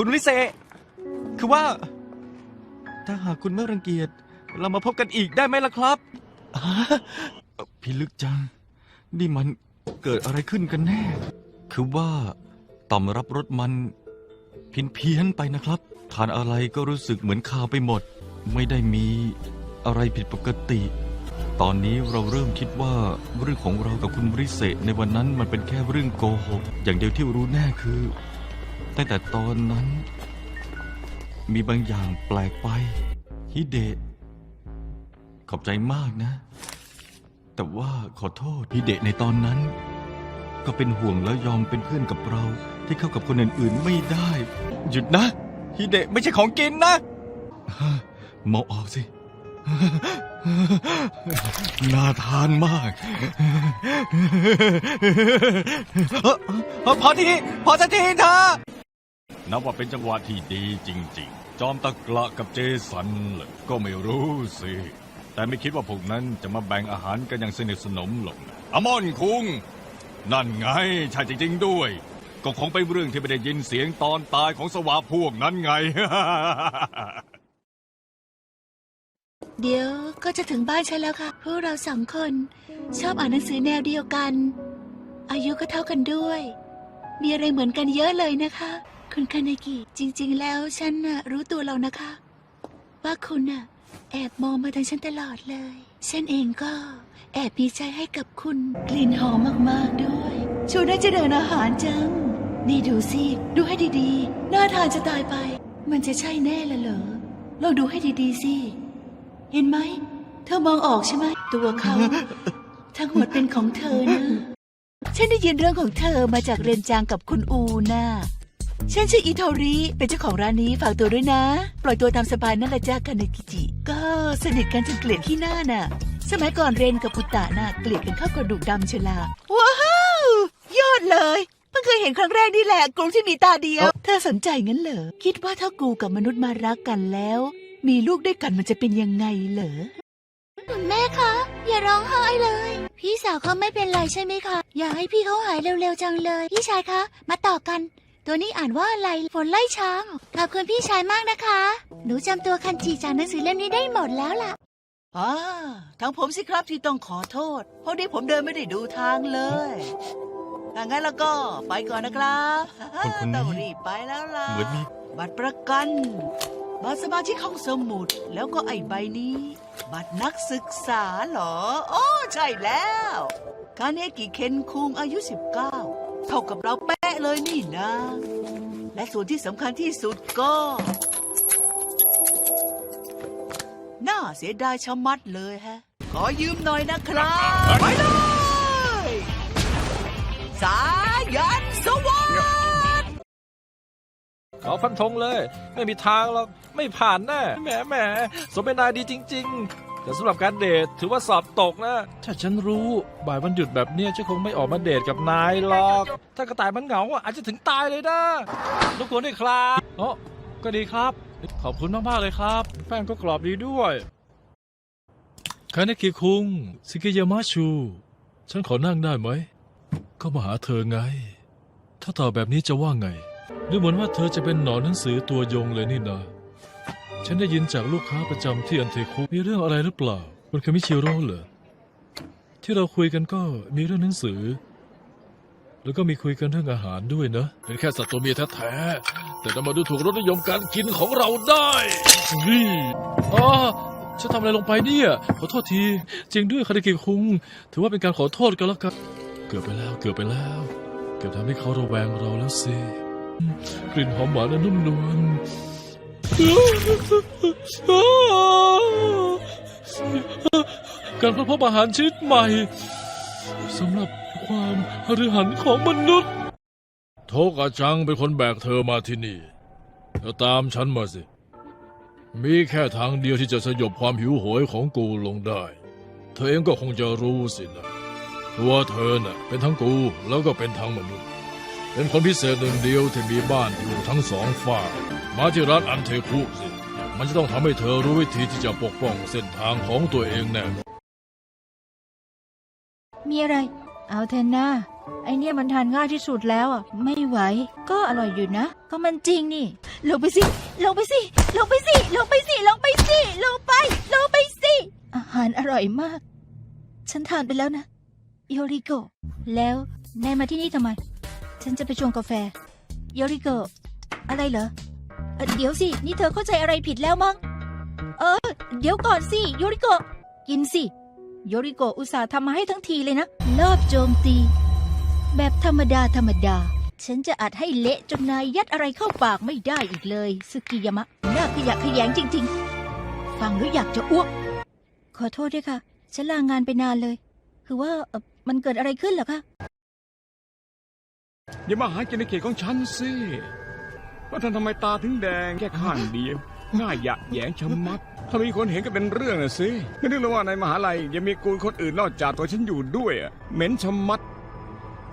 คุณวิเศษคือว่า ถ้าหากคุณไม่รังเกียจ เรามาพบกันอีกได้ไหมล่ะครับฮะพี่ลึกจัง นี่มันเกิดอะไรขึ้นกันแน่ คือว่าต่อมรับรสมันเพี้ยนเพี้ยนๆไปนะครับ ทานอะไรก็รู้สึกเหมือนคาวไปหมด ไม่ได้มีอะไรผิดปกติ ตอนนี้เราเริ่มคิดว่าเรื่องของเรากับคุณบริเศษในวันนั้นมันเป็นแค่เรื่องโกหก อย่างเดียวที่รู้แน่คือ ตั้งแต่ตอนนั้น มีบางอย่างแปลกไป ฮิเดะขอบใจมากนะ แต่ว่าขอโทษฮิเดะในตอนนั้น ก็เป็นห่วงแล้วยอมเป็นเพื่อนกับเราที่เข้ากับคนอื่นๆไม่ได้ หยุดนะฮิเดะไม่ใช่ของกินนะมองออกสิน่าทานมากเออพอทีพอสักทีเถอะ นับว่าเป็นจังหวะที่ดีจริง ๆ จอมตะกละกับเจสันเลยก็ไม่รู้สิ แต่ไม่คิดว่าพวกนั้นจะมาแบ่งอาหารกันอย่างสนิทสนมหรอกนะอมอนคุง นั่นไงใช่จริง ๆ ด้วย ก็คงเป็นเรื่องที่ไม่ได้ยินเสียงตอนตายของสวาพวกนั้นไง เดี๋ยวก็จะถึงบ้านฉันแล้วค่ะ พวกเราสองคนชอบอ่านหนังสือแนวเดียวกัน อายุก็เท่ากันด้วย มีอะไรเหมือนกันเยอะเลยนะคะ คุณคานากิจริง ๆ แล้วฉันน่ะรู้ตัวแล้วนะคะ ว่าคุณน่ะ แอบมองมาทางฉันตลอดเลย ฉันเองก็แอบมีใจให้กับคุณกลิ่นหอมมากๆด้วยชวนได้จะเดินอาหารจัง นี่ดูสิ ดูให้ดีๆ น่าทานจะตายไป มันจะใช่แน่ละเหรอลองดูให้ดีๆสิ เห็นไหม เธอมองออกใช่ไหม ตัวเขาทั้งหมดเป็นของเธอนะ ฉันได้ยินเรื่องของเธอมาจากเรนจางกับคุณอูน่ะ ฉันชื่ออิโทริเป็นเจ้าของร้านนี้ฝากตัวด้วยนะ ปล่อยตัวตามสบายนั่นแหละจ้าคานากิจิ ก็สนิทกันจนเกลียดที่หน้าน่ะ สมัยก่อนเรนกับปุตตะน่ะเกลียดกันเข้ากระดูกดำเชลาว้าว ยอดเลยเพิ่งเคยเห็นครั้งแรกนี่แหละกรงที่มีตาเดียว เธอสนใจงั้นเหรอ คิดว่าถ้ากูกับมนุษย์มารักกันแล้ว มีลูกด้วยกันมันจะเป็นยังไงเหรอคุณแม่คะ อย่าร้องไห้เลย พี่สาวเขาไม่เป็นไรใช่ไหมคะ อยากให้พี่เขาหายเร็วๆจังเลย พี่ชายคะ มาต่อกัน ตัวนี้อ่านว่าอะไรฝนไล่ช้างขอบคุณพี่ชายมากนะคะ หนูจำตัวคันจิจากหนังสือเล่มนี้ได้หมดแล้วล่ะอ่าทางผมสิครับที่ต้องขอโทษ เพราะนี้ผมเดินไม่ได้ดูทางเลยถ้างั้นแล้วก็ไปก่อนนะครับคนคนนี้ต้องรีบไปแล้วล่ะ เหมือนมีบัตรประกัน บัตรสมาชิกห้องสมุด แล้วก็ไอ้ใบนี้ บัตรนักศึกษาเหรอ โอ้ ใช่แล้ว คาเนกิเคนคุงอายุ 19 เท่ากับเราแป๊ะเลยนี่นะ และส่วนที่สำคัญที่สุดก็ น่าเสียดายชะมัดเลยฮะ ขอยืมหน่อยนะครับ ไปเลย สายันสวัสดิ์ขอฟันธงเลย ไม่มีทางหรอกไม่ผ่านแน่แหมแหมสมเป็นนายดีจริง ๆ แต่สำหรับการเดทถือว่าสอบตกนะ ถ้าฉันรู้บ่ายวันหยุดแบบเนี้ยฉันคงไม่ออกมาเดทกับนายหรอก ถ้ากระต่ายมันเหงาอะอาจจะถึงตายเลยนะทุกคนด้วยครับโอ้ก็ดีครับ ขอบคุณมากๆเลยครับ แป้งก็กรอบดีด้วยคาเนกิคุงซิกิยามาชู ฉันขอนั่งได้ไหม ก็มาหาเธอไง ถ้าตอบแบบนี้จะว่าไง ดูเหมือนว่าเธอจะเป็นหนอนหนังสือตัวยงเลยนี่นา ฉันได้ยินจากลูกค้าประจำที่อันเทคุมีเรื่องอะไรหรือเปล่า คุณคามิชิโร่เหรอ ที่เราคุยกันก็มีเรื่องหนังสือ แล้วก็มีคุยกันเรื่องอาหารด้วยนะ เป็นแค่สัตว์ตัวเมียแท้ๆ แต่จะมาดูถูกรสนิยมการกินของเราได้นี่อ๋อฉันทำอะไรลงไปเนี่ย ขอโทษที จริงด้วยคาริกิคุง ถือว่าเป็นการขอโทษกันแล้วกัน เกือบไปแล้ว เกือบไปแล้ว เกือบทำให้เขาระแวงเราแล้วสิอืมกลิ่นหอมหวานและนุ่มนวล การพบอาหารชนิดใหม่สำหรับความหฤหันของมนุษย์ โทกาจังเป็นคนแบกเธอมาที่นี่เธอตามฉันมาสิ มีแค่ทางเดียวที่จะสยบความหิวโหยของกูลงได้ เธอเองก็คงจะรู้สินะตัวเธอน่ะเป็นทั้งกูแล้วก็เป็นทั้งมนุษย์ เป็นคนพิเศษหนึ่งเดียวที่มีบ้านอยู่ทั้งสองฝ่าย มาที่ร้านอันเทคุสิมันจะต้องทำให้เธอรู้วิธีที่จะปกป้องเส้นทางของตัวเองแน่มีอะไร เอาเถอะนะไอเนี่ยมันทานง่ายที่สุดแล้วอะ ไม่ไหว ก็อร่อยอยู่นะ ก็มันจริงนี่ ลงไปสิ ลงไปสิ ลงไปสิ ลงไปสิ ลงไปสิ ลงไป ลงไปสิ อาหารอร่อยมาก ฉันทานไปแล้วนะโยริโกะแล้วนายมาที่นี่ทำไม ฉันจะไปชงกาแฟโยริโกะอะไรเหรอ เอ่อเดี๋ยวสิ นี่เธอเข้าใจอะไรผิดแล้วมั้ง เออ เดี๋ยวก่อนสิโยริโกะ กินสิ โยริโกะอุตส่าห์ทำมาให้ทั้งทีเลยนะ รอบโจมตี แบบธรรมดาธรรมดา ฉันจะอัดให้เละจนนายยัดอะไรเข้าปากไม่ได้อีกเลยสึกิยามะ น่าขยะแขยงจริง ๆ ฟังแล้วอยากจะอ้วก ขอโทษด้วยค่ะ ฉันลางานไปนานเลย คือว่าเอ่อมันเกิดอะไรขึ้นเหรอคะ อย่ามาหากินในเขตของฉันสิ ว่าท่านทำไมตาถึงแดงแค่ข้างเดียวหน้าหยะแหยงชะมัด ถ้ามีคนเห็นก็เป็นเรื่องน่ะสิไม่นึกเลยว่าในมหาลัยยังมีกูลคนอื่นนอกจากตัวฉันอยู่ด้วยอะเหม็นชะมัด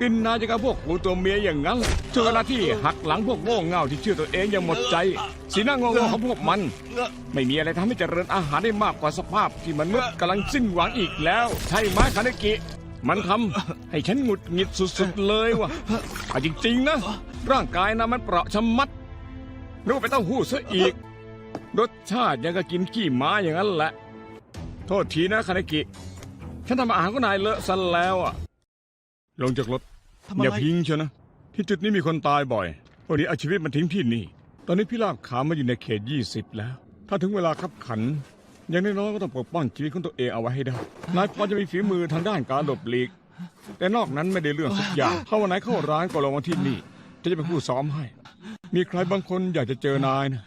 กินนาจะกับพวกกูตัวเมียอย่างนั้นเจอเวลาที่หักหลังพวกโง่เง่าที่เชื่อตัวเองอย่างหมดใจ สีหน้างงๆของพวกมัน ไม่มีอะไรทำให้เจริญอาหารได้มากกว่าสภาพที่มันุษย์กำลังสิ้นหวังอีกแล้ว ใช่ไหมคาเนกิ มันทำให้ฉันหงุดหงิดสุดๆเลยว่ะจริงๆนะ ร่างกายนะมันเปราะชะมัด นึกว่าไปเต้าหู้ซะอีก รสชาติยังก็กินขี้ม้าอย่างนั้นแหละ โทษทีนะคาเนกิ ฉันทำอาหารก็นายเลอะซะแล้วอะ ลงจากรถ ทำอะไรอย่าพิงเชียวนะ ที่จุดนี้มีคนตายบ่อยวันนี้เอาชีวิตมันทิ้งที่นี่ ตอนนี้พี่ลาบขามาอยู่ในเขต 20 แล้ว ถ้าถึงเวลาขับขัน อย่างน้อยๆก็ต้องปกป้องชีวิตของตัวเองเอาไว้ให้ได้ นายพอจะมีฝีมือทางด้านการหลบหลีก แต่นอกนั้นไม่ได้เรื่องสักอย่าง ถ้าวันไหนเข้าร้านก็ลงมาที่นี่จะจะเป็นผู้ซ้อมให้ มีใครบางคนอยากจะเจอนายนะ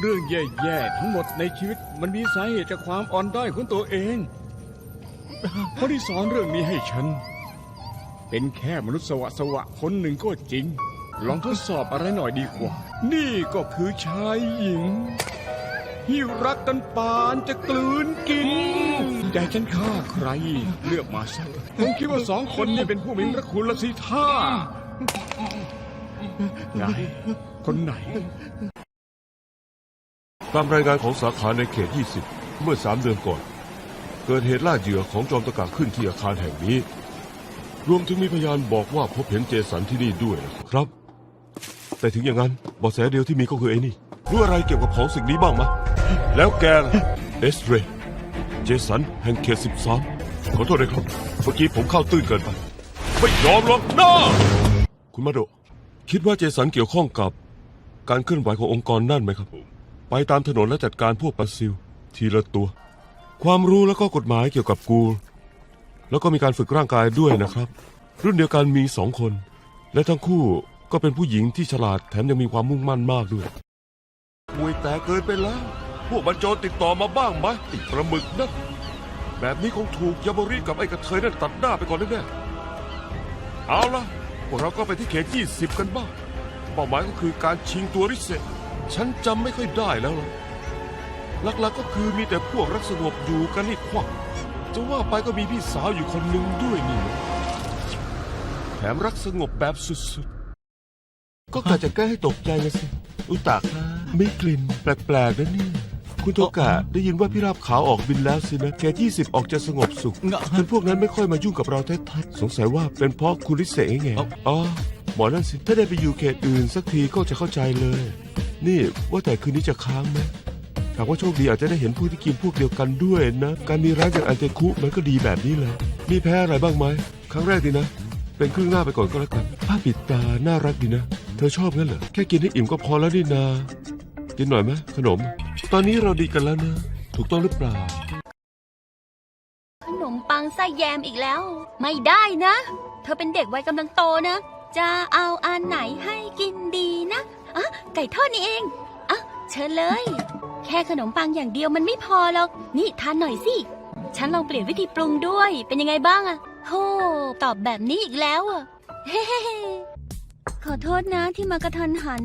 เรื่องแย่ๆทั้งหมดในชีวิตมันมีสาเหตุจากความอ่อนด้อยของตัวเองคนที่สอนเรื่องนี้ให้ฉัน เป็นแค่มนุษย์สวะสวะคนหนึ่งก็จริง ลองทดสอบอะไรหน่อยดีกว่า นี่ก็คือชายหญิงที่รักกันปานจะกลืนกินใจฉันฆ่าใคร เลือกมาสักผมคิดว่าสองคนนี้เป็นผู้มีพระคุณละสิท่า ไหนคนไหน ตามรายงานของสาขาในเขต 20 เมื่อสามเดือนก่อน เกิดเหตุล่าเหยื่อของจอมตะกะขึ้นที่อาคารแห่งนี้ รวมถึงมีพยานบอกว่าพบเห็นเจสันที่นี่ด้วยนะครับ แต่ถึงอย่างนั้นเบาะแสเดียวที่มีก็คือไอ้นี่รู้อะไรเกี่ยวกับของสิ่งนี้บ้างไหมะ แล้วแกล่ะเอสเรย์เจสันแห่งเขต 13 ขอโทษเลยครับ เมื่อกี้ผมเข้าตื้นเกินไป ไม่ยอมหรอกนะคุณมาโดะ คิดว่าเจสันเกี่ยวข้องกับการเคลื่อนไหวขององค์กรนั่นไหมครับ ไปตามถนนและจัดการพวกปลาซิล ทีละตัว ความรู้แล้วก็กฎหมายเกี่ยวกับกูล แล้วก็มีการฝึกร่างกายด้วยนะครับ รุ่นเดียวกันมีสองคน และทั้งคู่ก็เป็นผู้หญิงที่ฉลาดแถมยังมีความมุ่งมั่นมากด้วยมวยแต่เกินไปแล้ว พวกบรรจรติดต่อมาบ้างไหมไอ้ประมึกนะแบบนี้คงถูกยาบริกับไอ้กระเทยนั่นตัดหน้าไปก่อนแน่ๆเอาละ พวกเราก็ไปที่เขต20 กันบ้าง เป้าหมายก็คือการชิงตัวริเซฉันจำไม่ค่อยได้แล้วล่ะหลักๆก็คือมีแต่พวกรักสงบอยู่กันนี่ควักจะว่าไปก็มีพี่สาวอยู่คนหนึ่งด้วยนี่นะแถมรักสงบแบบสุดๆ ก็กะจะแก้ให้ตกใจนะสิ อุตากไม่กลิ่นแปลกๆนะนี่ คุณโทกะได้ยินว่าพี่ราบขาวออกบินแล้วสินะแกยี่สิบออกจะสงบสุขงะ จนพวกนั้นไม่ค่อยมายุ่งกับเราแท้ๆสงสัยว่าเป็นเพราะคุณริเสไงเอ้า อ๋อหมอนั่นสิถ้าได้ไปอยู่เขตอื่นสักทีก็จะเข้าใจเลย นี่ว่าแต่คืนนี้จะค้างไหมหากว่าโชคดีอาจจะได้เห็นผู้ที่กินพวกเดียวกันด้วยนะการมีร้านอย่างอันเตคุมันก็ดีแบบนี้เลยมีแพ้อะไรบ้างไหมครั้งแรกดีนะ เป็นครึ่งหน้าไปก่อนก็แล้วกันผ้าปิดตาน่ารักดีนะ เธอชอบงั้นเหรอแค่กินให้อิ่มก็พอแล้วนี่นา กินหน่อยไหมขนม ตอนนี้เราดีกันแล้วนะ ถูกต้องหรือเปล่า ขนมปังไส้แยมอีกแล้ว ไม่ได้นะ เธอเป็นเด็กวัยกำลังโตนะ จะเอาอันไหนให้กินดีนะอะไก่ทอดนี่เองอะเชิญเลย แค่ขนมปังอย่างเดียวมันไม่พอหรอก นี่ทานหน่อยสิ ฉันลองเปลี่ยนวิธีปรุงด้วย เป็นยังไงบ้างอะโธ่ตอบแบบนี้อีกแล้วอะเฮ้ขอโทษนะที่มากระทันหัน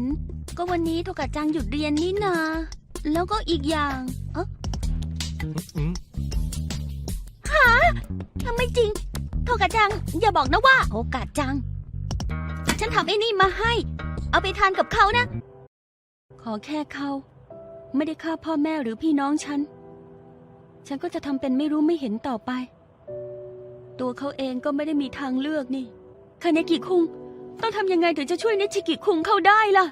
ก็วันนี้โทกะจังหยุดเรียนนี่นา แล้วก็อีกอย่างเอะอืมทำไม่จริง โทกะจัง อย่าบอกนะว่า โอกาสจัง ฉันทำไอ้นี่มาให้ เอาไปทานกับเขานะ ขอแค่เขา ไม่ได้ฆ่าพ่อแม่หรือพี่น้องฉัน ฉันก็จะทำเป็นไม่รู้ไม่เห็นต่อไป ตัวเขาเองก็ไม่ได้มีทางเลือกนี่คาเนกิคุง ต้องทำยังไงถึงจะช่วยเนชิกิคุงเข้าได้ล่ะ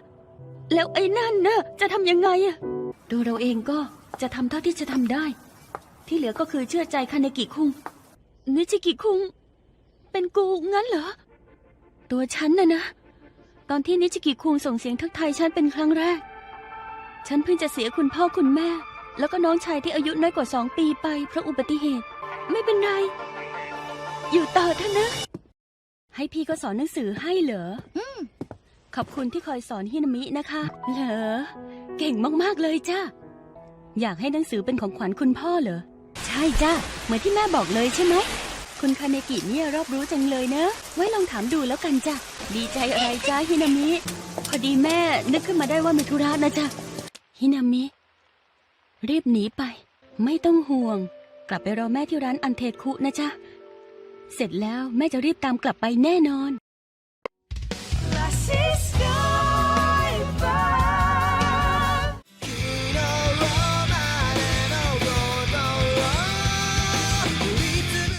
แล้วไอ้นั่นเนะจะทำยังไงอะ ตัวเราเองก็จะทำเท่าที่จะทำได้ ที่เหลือก็คือเชื่อใจคาเนกิคุงนิชิกิคุง เป็นกูงั้นเหรอ ตัวฉันน่ะนะ ตอนที่นิชิกิคุงส่งเสียงทักทายฉันเป็นครั้งแรก ฉันเพิ่งจะเสียคุณพ่อคุณแม่ แล้วก็น้องชายที่อายุน้อยกว่าสองปีไปเพราะอุบัติเหตุ ไม่เป็นไร อยู่ต่อเถอะนะ ให้พี่ก็สอนหนังสือให้เหรอ อ ขอบคุณที่คอยสอนฮินามินะคะ เหรอ เก่งมากๆเลยจ้าอยากให้หนังสือเป็นของขวัญคุณพ่อเหรอ ใช่จ้าเหมือนที่แม่บอกเลยใช่ไหม คุณคาเนกิเนี่ยรอบรู้จังเลยเนอะไว้ลองถามดูแล้วกันจ้ะ ดีใจอะไรจ้าฮินามิ พอดีแม่นึกขึ้นมาได้ว่ามีธุระนะจ๊ะฮินามิ รีบหนีไป ไม่ต้องห่วง กลับไปรอแม่ที่ร้านอันเทคุนะจ๊ะ เสร็จแล้วแม่จะรีบตามกลับไปแน่นอน